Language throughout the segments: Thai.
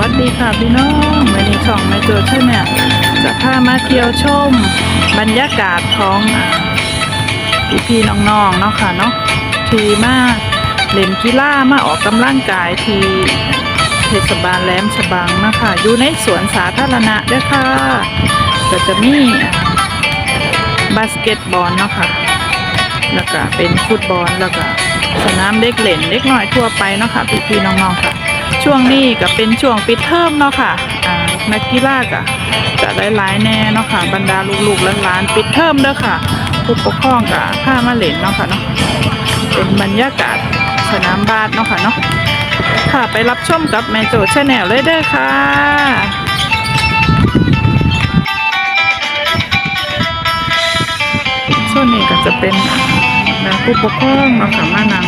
วัสดีค่ะพี่น้องวันนี้ช่องแม่โจใช่ไหมจะพามาเที่ยวชม บรรยากาศของพี่พี่น้องๆเนาะค่ะเนาะทีมาเล่นกีฬามาออกกำลังกายทีเทศบาลแหลมฉบังนะคะอยู่ในสวนสาธารณะด้วยค่ะก็จะมีบาสเกตบอลเนาะค่ะแล้วก็เป็นฟุตบอลแล้วก็สนามเด็กเล่นเด็กน้อยทั่วไปเนาะค่ะพี่ๆน้องๆค่ะ ช่วงนี้ก็เป็นช่วงปิดเทอมเนาะค่ะอ่านักกีฬาก็จะหลายๆแน่เนาะค่ะ บรรดาลูกๆหลานๆปิดเทอมเด้อค่ะ ผู้ปกครองก็พามาเล่นเนาะค่ะเนาะเป็นบรรยากาศสนามบาสเนาะค่ะเนาะค่ะไปรับชมกับแม่โจชาแนลเลยเด้อค่ะส่วนนี้ก็จะเป็นนะผู้ปกครองเนาะค่ะมานั่ง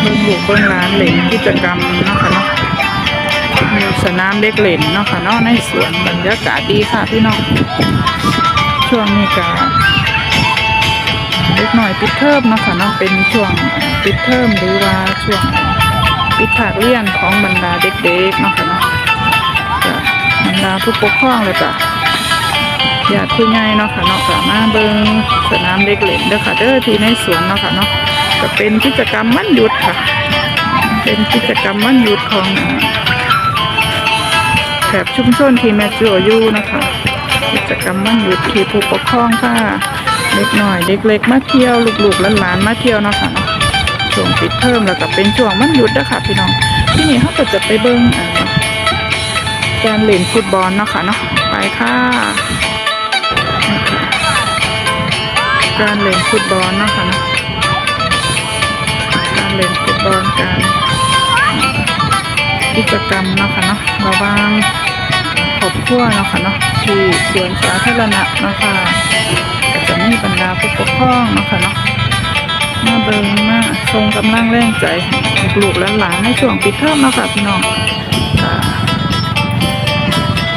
เบิ่งลูกเบิ่งหลานเล่นกิจกรรมเนาะค่ะเนาะมีสนามเด็กเล่นเนาะค่ะเนาะในสวนบรรยากาศดีค่ะพี่น้องช่วงนี้ก็เล็กหน่อยปิดเทอมเนาะค่ะเนาะเป็นช่วงปิดเทอมหรือว่าช่วงปิดภาคเรียนของบรรดาเด็กๆเนาะค่ะเนาะบรรดาผู้ปกครองเลยก็ญาติผู้ใหญ่เนาะค่ะเนาะก็มาเบิ่งสนามเด็กเล่นเด้อค่ะเด้อที่ในสวนเนาะค่ะเนาะ ก็เป็นกิจกรรมวันหยุดค่ะ เป็นกิจกรรมวันหยุดของแถบชุมชนที่แม่จัวอยู่นะคะ กิจกรรมวันหยุดที่ผู้ปกครองค่ะเด็กหน่อยเด็กเล็กมาเที่ยวลูกๆหลานๆมาเที่ยวเนาะค่ะเนาะช่วงปิดเทอมแล้วก็เป็นช่วงวันหยุดเด้อค่ะพี่น้องที่นี่เขาก็จะไปเบิ่งการเล่นฟุตบอลเนาะค่ะเนาะไปค่ะการเล่นฟุตบอลเนาะคะเนาะ เล่นฟุตบอลการกิจกรรมเนาะค่ะเนาะระหว่างครอบครัวเนาะค่ะเนาะที่สวนสาธารณะเนาะค่ะก็จะมีบรรดาผู้ปกครองเนาะค่ะเนาะมาเบิ่งมาทรงกำลังแรงใจให้ลูกๆหลานในช่วงปิดเทอมเนาะค่ะพี่น้องค่ะ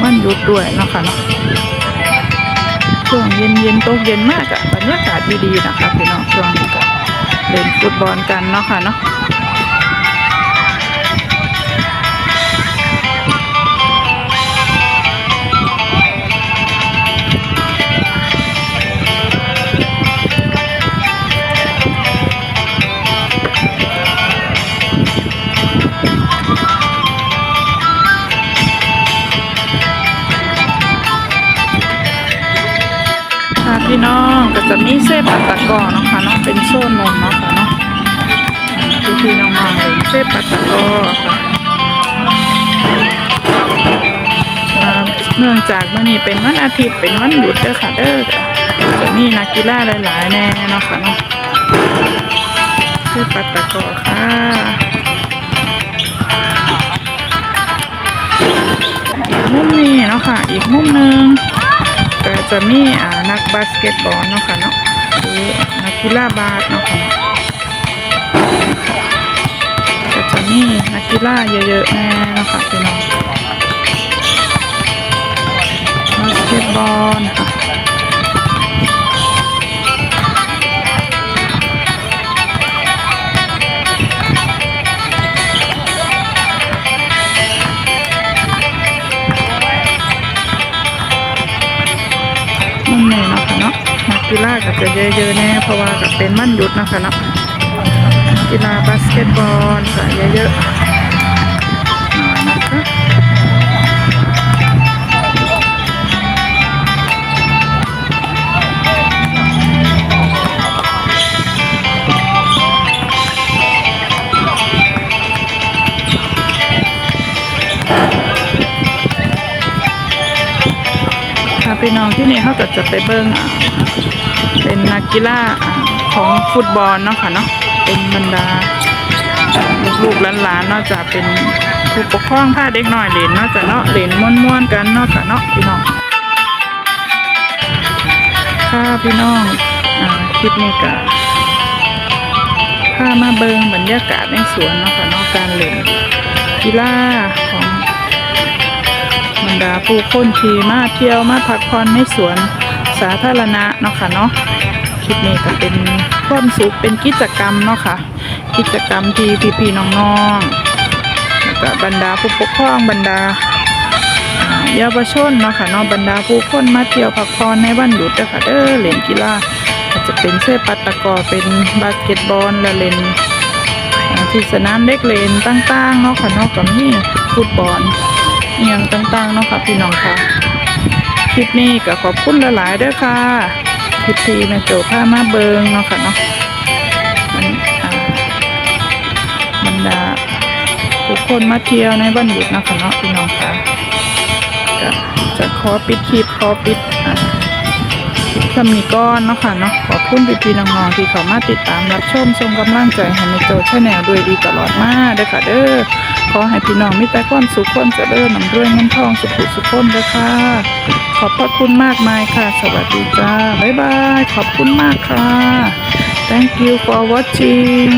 วันหยุดด้วยเนาะค่ะเนาะช่วงเย็นเย็นตกเย็นมากอะบรรยากาศดีๆนะคะพี่น้องช่วง เล่นฟุตบอลกันเนาะค่ะเนาะ พี่น้องก็จะมีเส้ปัตตะกอเนาะค่ะเนาะเป็นโซนนมเนาะค่ะเนาะพี่พี่น้องๆเลยเส้ปัตตะกอค่ะเนื่องจากมื่อนี้เป็นวันอาทิตย์เป็นวันหยุดเด้อค่ะเด้อจะมีนักกีฬาหลายๆแน่เนาะค่ะเนาะเส้ปัตตะกอค่ะมุมนี้เนาะค่ะ อีกมุมหนึ่ง จะมีอ่านักบาสเกตบอลเนาะค่ะเนาะหรือนักกีฬาบาสเนาะค่ะก็จะมีนักกีฬาเยอะๆแน่เนาะค่ะพี่น้อง กีฬาก็จะเยอะๆแน่เพราะว่าก็เป็นมั่นยุดนะคะเนาะกีฬาบาสเกตบอลก็เยอะๆนอนะคะพี่น้องที่นี่เขาก็จะไปเบิ้งอ่า เป็นนักกีฬาของฟุตบอลเนาะค่ะเนาะเป็นบรรดาลูกหลานๆนาะจะเป็นผู้ปกครองพาเด็กน้อยเล่นนาะจะเนาะเล่นม่วนๆกันนาะค่ะเนาะพี่น้องค่ะพี่น้องอคลิปนี้ก็พามาเบิงบรรยากาศในสวนเนาะค่ะนาะการเล่นกีฬาของบรรดาผู้คนที่มาเที่ยวมาพักผ่อนในสวน สาธารณะเนาะค่ะเนาะคลิปนี้ก็เป็นความสุขเป็นกิจกรรมเนาะค่ะ กิจกรรมที่พี่ๆน้องๆแล้วก็บรรดาผู้ปกครองบรรดาเยาวชนเนาะค่ะเนาะบรรดาผู้คนมาเที่ยวพักผ่อนในวันหยุดเด้อค่ะเด้อเล่นกีฬาอาจจะเป็นเซปัตตะกอเป็นบาสเกตบอลและเล่นที่สนามเด็กเล่นต่างๆเนาะค่ะเนาะก็มีฟุตบอลอย่างต่างๆเนาะค่ะพี่น้องค่ะ คลิปนี้ก็ขอบคุณหลายๆเด้อค่ะคลิปที่แม่โจพามาเบิงเนาะค่ะเนาะมันอ่าบรรดาทุกคนมาเที่ยวในวันหยุดนะค่ะเนาะพี่น้องค่ะก็จะขอปิดคลิปขอปิดอ่าคลิปคำนี้ก้อนเนาะค่ะเนาะขอบคุณพี่ๆน้องๆที่เขามาติดตามรับชมส่งกำลังใจให้แม่โจชาแนลด้วยดีตลอดมาเด้อค่ะเด้อ อให้พี่น้องมีแต่ความสุขความเจริญนำด้วยเงินทองสุขสุขคนเด้อค่ะ ขอบพระคุณมากมายค่ะ สวัสดีจ้า บ๊ายบาย ขอบคุณมากค่ะ thank you for watching